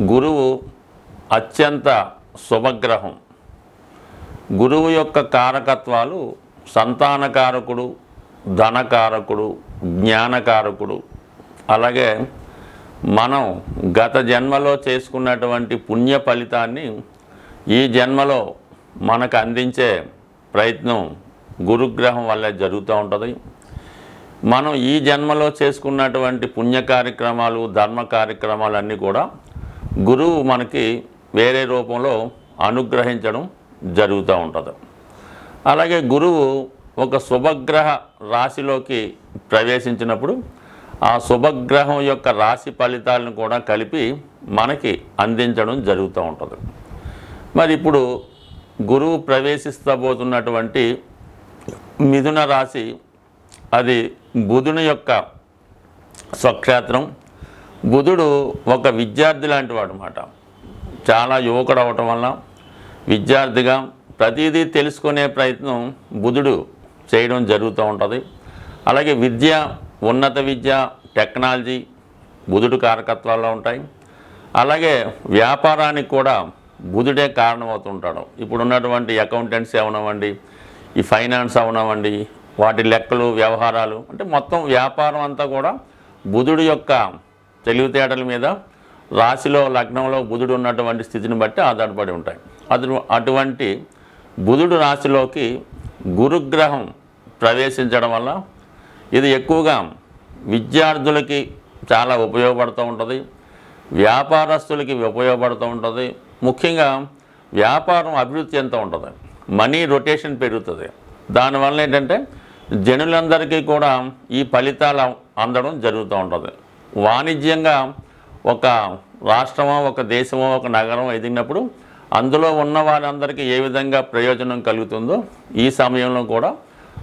గురువు అత్యంత శుభగ్రహం. గురువు యొక్క కారకత్వాలు సంతానకారకుడు ధనకారకుడు జ్ఞానకారకుడు. అలాగే మనం గత జన్మలో చేసుకున్నటువంటి పుణ్య ఫలితాన్ని ఈ జన్మలో మనకు అందించే ప్రయత్నం గురుగ్రహం వల్ల జరుగుతూ ఉంటుంది. మనం ఈ జన్మలో చేసుకున్నటువంటి పుణ్య కార్యక్రమాలు ధర్మ కార్యక్రమాలు అన్నీ కూడా గురువు మనకి వేరే రూపంలో అనుగ్రహించడం జరుగుతూ ఉంటుంది. అలాగే గురువు ఒక శుభగ్రహ రాశిలోకి ప్రవేశించినప్పుడు ఆ శుభగ్రహం యొక్క రాశి ఫలితాలను కూడా కలిపి మనకి అందించడం జరుగుతూ ఉంటుంది. మరి ఇప్పుడు గురువు ప్రవేశిస్తబోతున్నటువంటి మిథున రాశి అది బుధుని యొక్క స్వక్షేత్రం బుధుడు ఒక విద్యార్థి లాంటి వాడు అనమాట చాలా యువకుడు అవటం వల్ల విద్యార్థిగా ప్రతిదీ తెలుసుకునే ప్రయత్నం బుధుడు చేయడం జరుగుతూ ఉంటుంది. అలాగే విద్య ఉన్నత విద్య టెక్నాలజీ బుధుడు కారకత్వాల్లో ఉంటాయి. అలాగే వ్యాపారానికి కూడా బుధుడే కారణమవుతుంటాడు. ఇప్పుడు ఉన్నటువంటి అకౌంటెంట్స్ అవనవ్వండి ఈ ఫైనాన్స్ అవనవ్వండి వాటి లెక్కలు వ్యవహారాలు అంటే మొత్తం వ్యాపారం అంతా కూడా బుధుడు యొక్క తెలివితేటల మీద రాశిలో లగ్నంలో బుధుడు ఉన్నటువంటి స్థితిని బట్టి ఆధారపడి ఉంటాయి. అటు అటువంటి బుధుడు రాశిలోకి గురుగ్రహం ప్రవేశించడం వల్ల ఇది ఎక్కువగా విద్యార్థులకి చాలా ఉపయోగపడుతూ ఉంటుంది. వ్యాపారస్తులకి ఉపయోగపడుతూ ఉంటుంది. ముఖ్యంగా వ్యాపారం అభివృద్ధి ఎంత ఉంటుంది. మనీ రొటేషన్ పెరుగుతుంది. దానివల్ల ఏంటంటే జనులందరికీ కూడా ఈ ఫలితాలు అందడం జరుగుతూ ఉంటుంది. వాణిజ్యంగా ఒక రాష్ట్రమో ఒక దేశమో ఒక నగరం ఎదిగినప్పుడు అందులో ఉన్న వారందరికీ ఏ విధంగా ప్రయోజనం కలుగుతుందో ఈ సమయంలో కూడా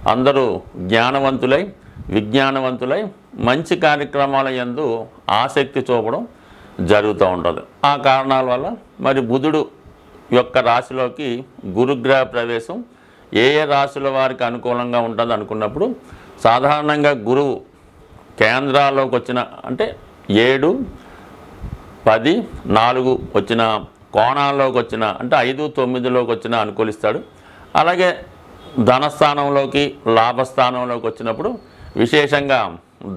అందరూ జ్ఞానవంతులై విజ్ఞానవంతులై మంచి కార్యక్రమాల యందు ఆసక్తి చూపడం జరుగుతూ ఉంటుంది. ఆ కారణాల వల్ల మరి బుధుడు యొక్క రాశిలోకి గురుగ్రహ ప్రవేశం ఏ ఏ రాశుల వారికి అనుకూలంగా ఉంటుంది అనుకున్నప్పుడు సాధారణంగా గురువు కేంద్రాల్లోకి వచ్చిన అంటే ఏడు పది నాలుగు వచ్చిన కోణాల్లోకి వచ్చిన అంటే ఐదు తొమ్మిదిలోకి వచ్చిన అనుకూలిస్తాడు. అలాగే ధనస్థానంలోకి లాభస్థానంలోకి వచ్చినప్పుడు విశేషంగా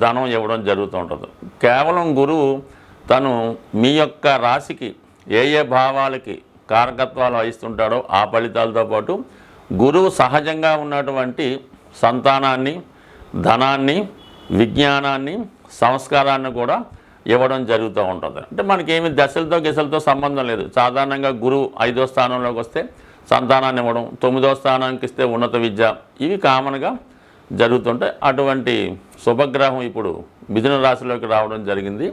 ధనం ఇవ్వడం జరుగుతూ ఉంటుంది. కేవలం గురువు తను మీ యొక్క రాశికి ఏ ఏ భావాలకి కారకత్వాలు వహిస్తుంటాడో ఆ ఫలితాలతో పాటు గురువు సహజంగా ఉన్నటువంటి సంతానాన్ని ధనాన్ని విజ్ఞానాన్ని సంస్కారాన్ని కూడా ఇవ్వడం జరుగుతూ ఉంటుంది. అంటే మనకేమి దశలతో గిసలతో సంబంధం లేదు. సాధారణంగా గురువు ఐదో స్థానంలోకి వస్తే సంతానాన్ని ఇవ్వడం తొమ్మిదో స్థానానికి ఇస్తే ఉన్నత విద్య ఇవి కామన్గా జరుగుతుంటాయి అటువంటి శుభగ్రహం ఇప్పుడు మిథున రాశిలోకి రావడం జరిగింది.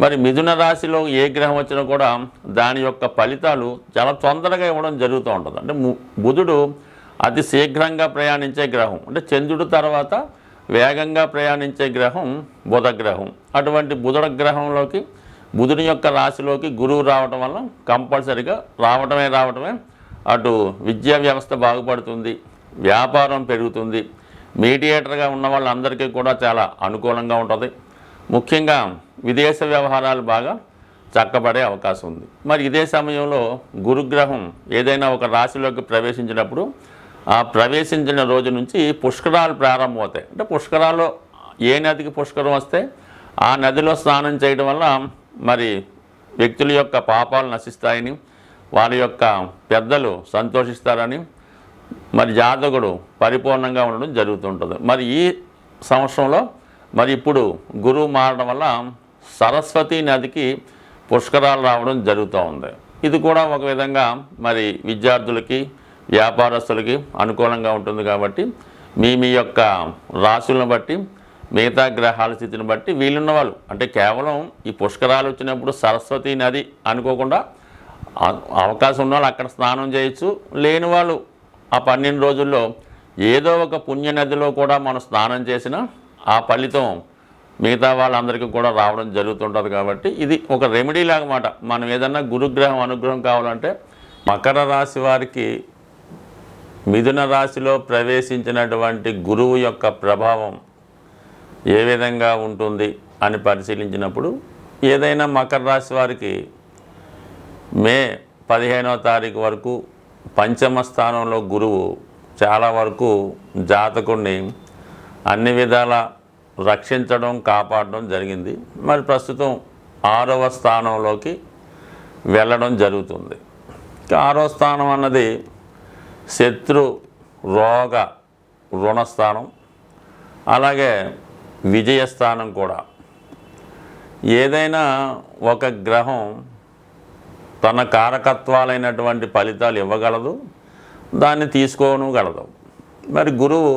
మరి మిథున రాశిలో ఏ గ్రహం వచ్చినా కూడా దాని యొక్క ఫలితాలు చాలా తొందరగా ఇవ్వడం జరుగుతూ ఉంటుంది. అంటే ము- బుధుడు అతి శీఘ్రంగా ప్రయాణించే గ్రహం. అంటే చంద్రుడు తర్వాత వేగంగా ప్రయాణించే గ్రహం బుధ గ్రహం అటువంటి బుధుడ గ్రహంలోకి బుధుని యొక్క రాశిలోకి గురువు రావటం వల్ల కంపల్సరిగా రావటమే రావటమే అటు విద్యా వ్యవస్థ బాగుపడుతుంది వ్యాపారం పెరుగుతుంది. మీడియేటర్గా ఉన్న వాళ్ళందరికీ కూడా చాలా అనుకూలంగా ఉంటుంది. ముఖ్యంగా విదేశ వ్యవహారాలు బాగా చక్కబడే అవకాశం ఉంది. మరి ఇదే సమయంలో గురుగ్రహం ఏదైనా ఒక రాశిలోకి ప్రవేశించినప్పుడు ప్రవేశించిన రోజు నుంచి పుష్కరాలు ప్రారంభమవుతాయి. అంటే పుష్కరాలు ఏ నదికి పుష్కరం వస్తే ఆ నదిలో స్నానం చేయడం వల్ల మరి వ్యక్తుల యొక్క పాపాలు నశిస్తాయని వారి యొక్క పెద్దలు సంతోషిస్తారని మరి జాతకుడు పరిపూర్ణంగా ఉండడం జరుగుతుంటుంది. మరి ఈ సంవత్సరంలో మరి ఇప్పుడు గురువు మారడం వల్ల సరస్వతి నదికి పుష్కరాలు రావడం జరుగుతూ ఉంది. ఇది కూడా ఒక విధంగా మరి విద్యార్థులకి వ్యాపారస్తులకి అనుకూలంగా ఉంటుంది కాబట్టి మీ మీ యొక్క రాశులను బట్టి మిగతా గ్రహాల స్థితిని బట్టి వీళ్ళున్న వాళ్ళు అంటే కేవలం ఈ పుష్కరాలు వచ్చినప్పుడు సరస్వతి నది అనుకోకుండా అవకాశం ఉన్న వాళ్ళు అక్కడ స్నానం చేయొచ్చు. లేని వాళ్ళు ఆ పన్నెండు రోజుల్లో ఏదో ఒక పుణ్య నదిలో కూడా మనం స్నానం చేసినా ఆ ఫలితం మిగతా వాళ్ళందరికీ కూడా రావడం జరుగుతుంటుంది కాబట్టి ఇది ఒక రెమెడీ లాగమాట మనం ఏదన్నా గురుగ్రహం అనుగ్రహం కావాలంటే మకర రాశి వారికి మిథున రాశిలో ప్రవేశించినటువంటి గురువు యొక్క ప్రభావం ఏ విధంగా ఉంటుంది అని పరిశీలించినప్పుడు ఏదైనా మకర రాశి వారికి మే పదిహేనవ తారీఖు వరకు పంచమ స్థానంలో గురువు చాలా వరకు జాతకుడిని అన్ని విధాల రక్షించడం కాపాడడం జరిగింది. మరి ప్రస్తుతం ఆరవ స్థానంలోకి వెళ్ళడం జరుగుతుంది. ఆరో ఆరవ స్థానం అన్నది శత్రు రోగ రుణస్థానం అలాగే విజయస్థానం కూడా. ఏదైనా ఒక గ్రహం తన కారకత్వాలైనటువంటి ఫలితాలు ఇవ్వగలదు దాన్ని తీసుకోనగలదు. మరి గురువు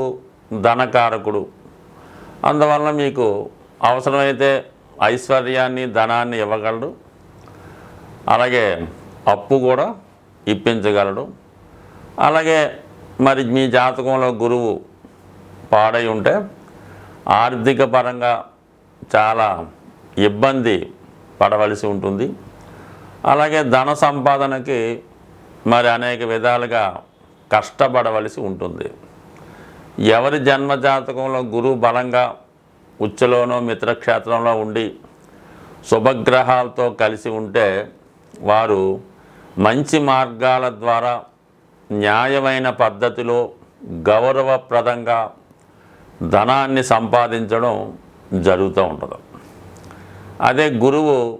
ధనకారకుడు అందువలన మీకు అవసరమైతే ఐశ్వర్యాన్ని ధనాన్ని ఇవ్వగలడు. అలాగే అప్పు కూడా ఇప్పించగలడు. అలాగే మరి మీ జాతకంలో గురువు పాడై ఉంటే ఆర్థిక పరంగా చాలా ఇబ్బంది పడవలసి ఉంటుంది. అలాగే ధన సంపాదనకి మరి అనేక విధాలుగా కష్టపడవలసి ఉంటుంది. ఎవరి జన్మ జాతకంలో గురువు బలంగా ఉచ్చలోనో మిత్రక్షేత్రంలో ఉండి శుభగ్రహాలతో కలిసి ఉంటే వారు మంచి మార్గాల ద్వారా న్యాయమైన పద్ధతిలో గౌరవప్రదంగా ధనాన్ని సంపాదించడం జరుగుతూ ఉంటుంది. అదే గురువు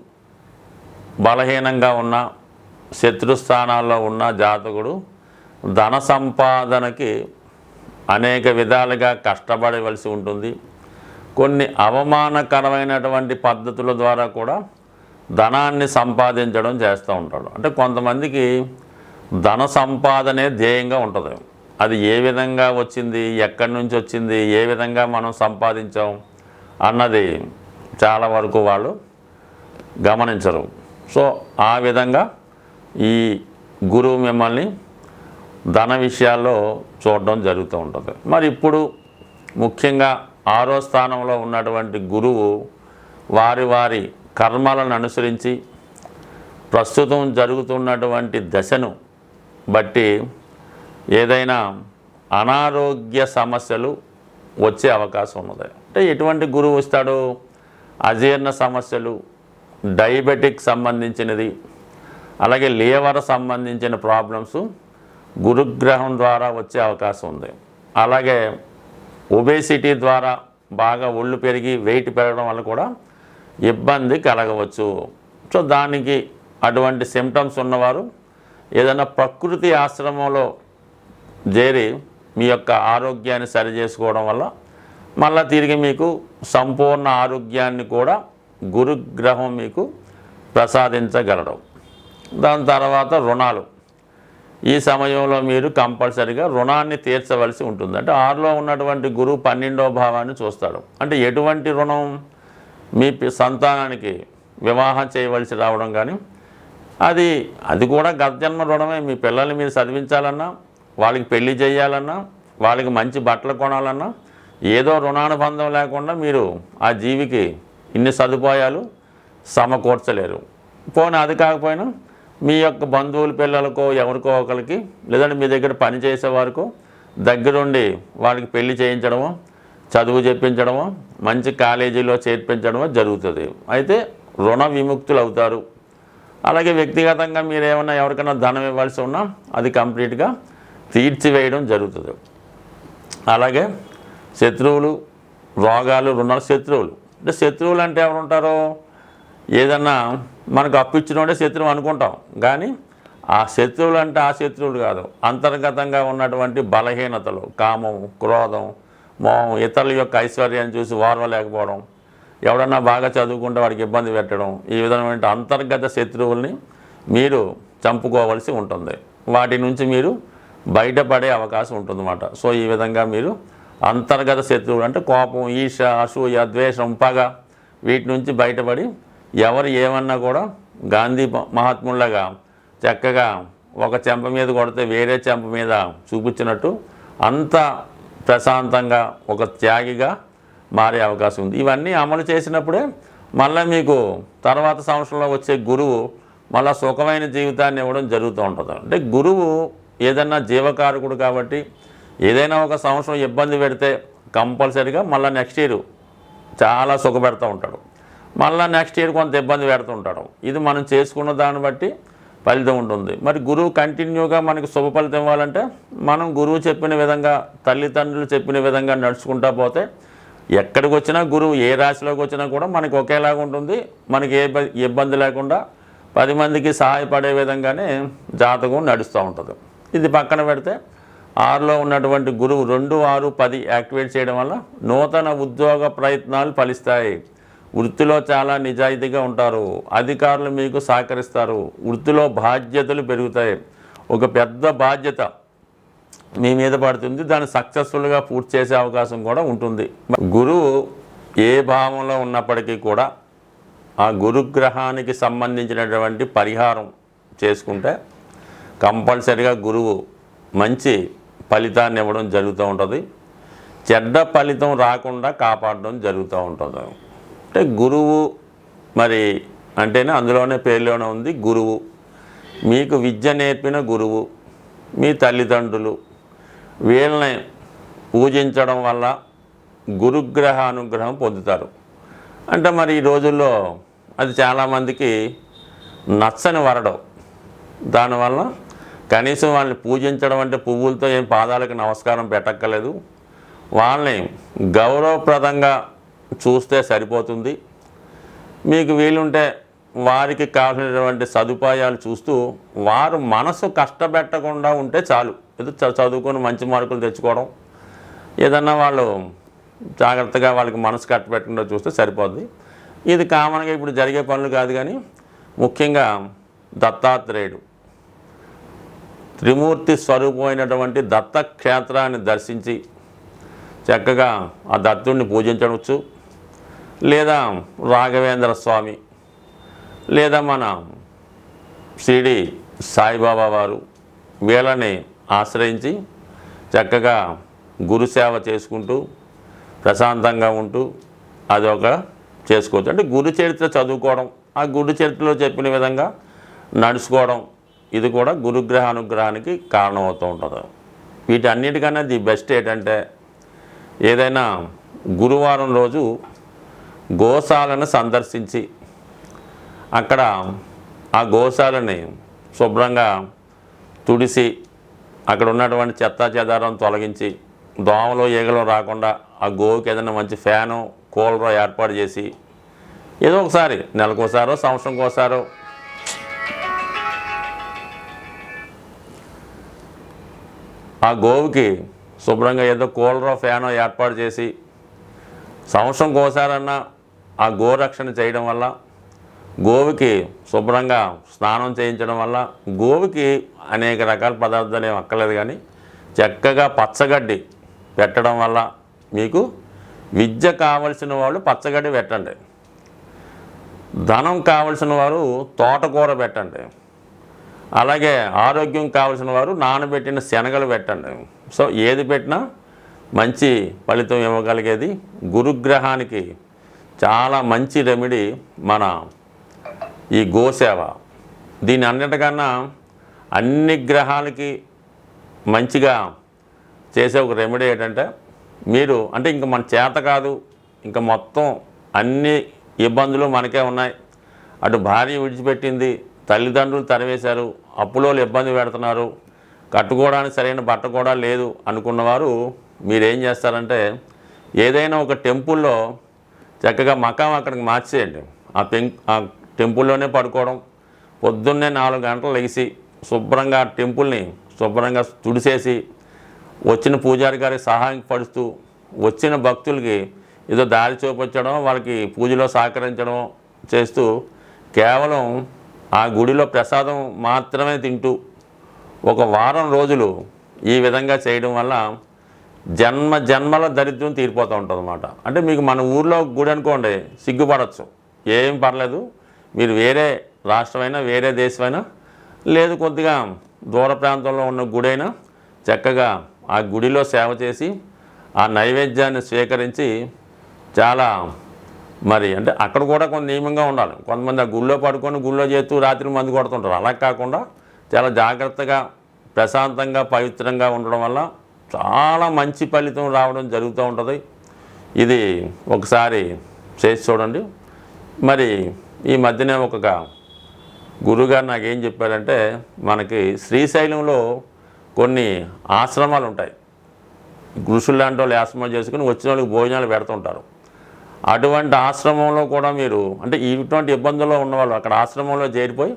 బలహీనంగా ఉన్న శత్రుస్థానాల్లో ఉన్న జాతకుడు ధన సంపాదనకి అనేక విధాలుగా కష్టపడవలసి ఉంటుంది. కొన్ని అవమానకరమైనటువంటి పద్ధతుల ద్వారా కూడా ధనాన్ని సంపాదించడం చేస్తూ ఉంటాడు. అంటే కొంతమందికి ధన సంపాదనే ధ్యేయంగా ఉంటుంది. అది ఏ విధంగా వచ్చింది ఎక్కడి నుంచి వచ్చింది ఏ విధంగా మనం సంపాదించాం అన్నది చాలా వరకు వాళ్ళు గమనించరు. సో ఆ విధంగా ఈ గురువు మిమ్మల్ని ధన విషయాల్లో చూడడం జరుగుతూ ఉంటుంది. మరి ఇప్పుడు ముఖ్యంగా ఆరో స్థానంలో ఉన్నటువంటి గురువు వారి వారి కర్మలను అనుసరించి ప్రస్తుతం జరుగుతున్నటువంటి దశను బట్టి ఏదైనా అనారోగ్య సమస్యలు వచ్చే అవకాశం ఉన్నది. అంటే ఎటువంటి గురువు వస్తాడు అజీర్ణ సమస్యలు డయాబెటిక్ సంబంధించినది అలాగే లీవర్ సంబంధించిన ప్రాబ్లమ్స్ గురుగ్రహం ద్వారా వచ్చే అవకాశం ఉంది. అలాగే ఒబేసిటీ ద్వారా బాగా ఒళ్ళు పెరిగి వెయిట్ పెరగడం వల్ల కూడా ఇబ్బంది కలగవచ్చు. సో దానికి అటువంటి సిమ్టమ్స్ ఉన్నవారు ఏదైనా ప్రకృతి ఆశ్రమంలో చేరి మీ యొక్క ఆరోగ్యాన్ని సరి చేసుకోవడం వల్ల మళ్ళీ తిరిగి మీకు సంపూర్ణ ఆరోగ్యాన్ని కూడా గురుగ్రహం మీకు ప్రసాదించగలడం. దాని తర్వాత రుణాలు. ఈ సమయంలో మీరు కంపల్సరిగా రుణాన్ని తీర్చవలసి ఉంటుంది. అంటే ఆరులో ఉన్నటువంటి గురువు పన్నెండవ భావాన్ని చూస్తాడు. అంటే ఎటువంటి రుణం మీ సంతానానికి వివాహం చేయవలసి రావడం కానీ అది అది కూడా గత జన్మ రుణమే. మీ పిల్లల్ని మీరు చదివించాలన్నా వాళ్ళకి పెళ్ళి చేయాలన్నా వాళ్ళకి మంచి బట్టలు కొనాలన్నా ఏదో రుణానుబంధం లేకుండా మీరు ఆ జీవికి ఇన్ని సదుపాయాలు సమకూర్చలేరు. పోనీ అది కాకపోయినా మీ యొక్క బంధువుల పిల్లలకో ఎవరికో ఒకరికి లేదంటే మీ దగ్గర పని చేసేవారికో దగ్గరుండి వాళ్ళకి పెళ్ళి చేయించడమో చదువు చెప్పించడమో మంచి కాలేజీలో చేర్పించడమో జరుగుతుంది. అయితే రుణ విముక్తులు అవుతారు. అలాగే వ్యక్తిగతంగా మీరు ఏమైనా ఎవరికైనా ధనం ఇవ్వాల్సి ఉన్నా అది కంప్లీట్గా తీర్చివేయడం జరుగుతుంది. అలాగే శత్రువులు రోగాలు రుణాలు శత్రువులు. అంటే శత్రువులు అంటే ఎవరుంటారు? ఏదన్నా మనకు అప్పు శత్రువు అనుకుంటాం. కానీ ఆ శత్రువులు అంటే ఆ శత్రువులు కాదు. అంతర్గతంగా ఉన్నటువంటి బలహీనతలు కామం క్రోధం మోహం ఇతరుల యొక్క ఐశ్వర్యాన్ని చూసి ఓర్వలేకపోవడం ఎవడన్నా బాగా చదువుకుంటే వాడికి ఇబ్బంది పెట్టడం ఈ విధమైన అంతర్గత శత్రువుల్ని మీరు చంపుకోవలసి ఉంటుంది. వాటి నుంచి మీరు బయటపడే అవకాశం ఉంటుందన్నమాట. సో ఈ విధంగా మీరు అంతర్గత శత్రువులు అంటే కోపం ఈర్ష అసూయ ద్వేషం పగ వీటి నుంచి బయటపడి ఎవరు ఏమన్నా కూడా గాంధీ మ- మహాత్ముల్లాగా చక్కగా ఒక చెంప మీద కొడితే వేరే చెంప మీద చూపించినట్టు అంత ప్రశాంతంగా ఒక త్యాగిగా మారే అవకాశం ఉంది. ఇవన్నీ అమలు చేసినప్పుడే మళ్ళీ మీకు తర్వాత సంవత్సరంలో వచ్చే గురువు మళ్ళీ సుఖమైన జీవితాన్ని ఇవ్వడం జరుగుతూ ఉంటుంది. అంటే గురువు ఏదన్నా జీవకారకుడు కాబట్టి ఏదైనా ఒక సంవత్సరం ఇబ్బంది పెడితే కంపల్సరీగా మళ్ళీ నెక్స్ట్ ఇయర్ చాలా సుఖపెడతా ఉంటాడు. మళ్ళీ నెక్స్ట్ ఇయర్ కొంత ఇబ్బంది పెడుతూ ఉంటాడు. ఇది మనం చేసుకున్న దాన్ని బట్టి ఫలితం ఉంటుంది. మరి గురువు కంటిన్యూగా మనకి శుభ ఫలితం ఇవ్వాలంటే మనం గురువు చెప్పిన విధంగా తల్లిదండ్రులు చెప్పిన విధంగా నడుచుకుంటా పోతే ఎక్కడికి వచ్చినా గురువు ఏ రాశిలోకి వచ్చినా కూడా మనకి ఒకేలాగా ఉంటుంది. మనకి ఏ ఇబ్బంది లేకుండా పది మందికి సహాయపడే విధంగానే జాతకం నడుస్తూ ఉంటుంది. ఇది పక్కన పెడితే ఆరులో ఉన్నటువంటి గురువు రెండు ఆరు పది యాక్టివేట్ చేయడం వల్ల నూతన ఉద్యోగ ప్రయత్నాలు ఫలిస్తాయి. వృత్తిలో చాలా నిజాయితీగా ఉంటారు. అధికారులు మీకు సహకరిస్తారు. వృత్తిలో బాధ్యతలు పెరుగుతాయి. ఒక పెద్ద బాధ్యత మీ మీద పడుతుంది దాన్ని సక్సెస్ఫుల్గా పూర్తి చేసే అవకాశం కూడా ఉంటుంది. గురువు ఏ భావంలో ఉన్నప్పటికీ కూడా ఆ గురుగ్రహానికి సంబంధించినటువంటి పరిహారం చేసుకుంటే కంపల్సరిగా గురువు మంచి ఫలితాన్ని ఇవ్వడం జరుగుతూ ఉంటుంది. చెడ్డ ఫలితం రాకుండా కాపాడడం జరుగుతూ ఉంటుంది. అంటే గురువు మరి అంటేనే అందులోనే పేర్లోనే ఉంది గురువు. మీకు విద్య నేర్పిన గురువు మీ తల్లిదండ్రులు వీళ్ళని పూజించడం వల్ల గురుగ్రహ అనుగ్రహం పొందుతారు. అంటే మరి ఈ రోజుల్లో అది చాలామందికి నచ్చని వరడం. దానివల్ల కనీసం వాళ్ళని పూజించడం అంటే పువ్వులతో ఏం పాదాలకు నమస్కారం పెట్టక్కర్లేదు. వాళ్ళని గౌరవప్రదంగా చూస్తే సరిపోతుంది. మీకు వీలుంటే వారికి కావాల్సినటువంటి సదుపాయాలు చూస్తూ వారు మనసు కష్టపెట్టకుండా ఉంటే చాలు. ఏదో చ- చదువుకొని మంచి మార్కులు తెచ్చుకోవడం. ఏదన్నా వాళ్ళు జాగ్రత్తగా వాళ్ళకి మనసు కట్టబెట్టకుండా చూస్తే సరిపోద్ది. ఇది కామన్గా ఇప్పుడు జరిగే పనులు కాదు కానీ ముఖ్యంగా దత్తాత్రేయుడు. త్రిమూర్తి స్వరూపమైనటువంటి దత్తక్షేత్రాన్ని దర్శించి చక్కగా ఆ దత్తుడిని పూజించవచ్చు. లేదా రాఘవేంద్ర స్వామి లేదా మన షిరిడి సాయిబాబా వారు వీళ్ళని ఆశ్రయించి చక్కగా గురుసేవ చేసుకుంటూ ప్రశాంతంగా ఉంటూ అదొక చేసుకోవచ్చు. అంటే గురు చరిత్ర చదువుకోవడం ఆ గురు చరిత్రలో చెప్పిన విధంగా నడుచుకోవడం ఇది కూడా గురుగ్రహ అనుగ్రహానికి కారణమవుతూ ఉంటుంది. వీటన్నిటికన్నా ది బెస్ట్ ఏంటంటే ఏదైనా గురువారం రోజు గోశాలను సందర్శించి అక్కడ ఆ గోశాలని శుభ్రంగా తుడిసి అక్కడ ఉన్నటువంటి చెత్త చెదారం తొలగించి దోమలు ఈగలు రాకుండా ఆ గోవుకి ఏదైనా మంచి ఫ్యాను కూలరో ఏర్పాటు చేసి ఏదో ఒకసారి నెలకోసారో సంవత్సరంకోసారో ఆ గోవుకి శుభ్రంగా ఏదో కూలరో ఫ్యానో ఏర్పాటు చేసి సంవత్సరం కోసారన్నా ఆ గోరక్షణ చేయడం వల్ల గోవుకి శుభ్రంగా స్నానం చేయించడం వల్ల గోవుకి అనేక రకాల పదార్థాలు ఏమి అక్కర్లేదు కానీ చక్కగా పచ్చగడ్డి పెట్టడం వల్ల మీకు విద్య కావలసిన వాళ్ళు పచ్చగడ్డి పెట్టండి. ధనం కావలసిన వారు తోటకూర పెట్టండి. అలాగే ఆరోగ్యం కావలసిన వారు నానబెట్టిన శనగలు పెట్టండి. సో ఏది పెట్టినా మంచి ఫలితం ఇవ్వగలిగేది గురుగ్రహానికి చాలా మంచి రెమెడీ మన ఈ గోసేవ. దీని అన్నిటికన్నా అన్ని గ్రహాలకి మంచిగా చేసే ఒక రెమెడీ ఏంటంటే మీరు అంటే ఇంక మన చేత కాదు ఇంకా మొత్తం అన్ని ఇబ్బందులు మనకే ఉన్నాయి. అటు భార్య విడిచిపెట్టింది తల్లిదండ్రులు తరివేశారు అప్పులో ఇబ్బంది పెడుతున్నారు కట్టుకోవడానికి సరైన బట్ట కూడా లేదు అనుకున్నవారు మీరేం చేస్తారంటే ఏదైనా ఒక టెంపుల్లో చక్కగా మకాం అక్కడికి మార్చేయండి. ఆ పెం ఆ టెంపుల్లోనే పడుకోవడం. పొద్దున్నే నాలుగు గంటలు లెగిసి శుభ్రంగా టెంపుల్ని శుభ్రంగా తుడిసేసి వచ్చిన పూజారి గారి సహాయం పడుతూ వచ్చిన భక్తులకి ఏదో దారి చూపించడం వాళ్ళకి పూజలో సహకరించడం చేస్తూ కేవలం ఆ గుడిలో ప్రసాదం మాత్రమే తింటూ ఒక వారం రోజులు ఈ విధంగా చేయడం వల్ల జన్మ జన్మల దరిద్రం తీరిపోతూ ఉంటుంది అన్నమాట అంటే మీకు మన ఊర్లో గుడి అనుకోండి సిగ్గుపడచ్చు. ఏం పర్లేదు. మీరు వేరే రాష్ట్రమైనా వేరే దేశమైనా లేదు కొద్దిగా దూర ప్రాంతంలో ఉన్న గుడైనా చక్కగా ఆ గుడిలో సేవ చేసి ఆ నైవేద్యాన్ని స్వీకరించి చాలా మరి అంటే అక్కడ కూడా కొంత నియమంగా ఉండాలి. కొంతమంది ఆ గుళ్ళో పడుకొని గుళ్ళో చేస్తూ రాత్రి మందు కొడుతుంటారు. అలా కాకుండా చాలా జాగ్రత్తగా ప్రశాంతంగా పవిత్రంగా ఉండడం వల్ల చాలా మంచి ఫలితం రావడం జరుగుతూ ఉంటుంది. ఇది ఒకసారి చేసి చూడండి. మరి ఈ మధ్యనే ఒక గురుగారు నాకు ఏం చెప్పారంటే మనకి శ్రీశైలంలో కొన్ని ఆశ్రమాలు ఉంటాయి. ఋషులు లాంటి వాళ్ళు ఆశ్రమం చేసుకుని వచ్చిన వాళ్ళకి భోజనాలు పెడుతుంటారు. అటువంటి ఆశ్రమంలో కూడా మీరు అంటే ఇటువంటి ఇబ్బందుల్లో ఉన్నవాళ్ళు అక్కడ ఆశ్రమంలో చేరిపోయి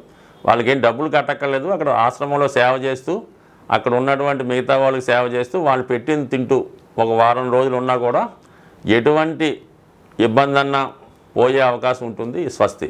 వాళ్ళకి ఏం డబ్బులు కట్టక్కర్లేదు అక్కడ ఆశ్రమంలో సేవ చేస్తూ అక్కడ ఉన్నటువంటి మిగతా వాళ్ళకి సేవ చేస్తూ వాళ్ళు పెట్టింది తింటూ ఒక వారం రోజులు ఉన్నా కూడా ఎటువంటి ఇబ్బంది అన్నా పోయే అవకాశం ఉంటుంది స్వస్తి.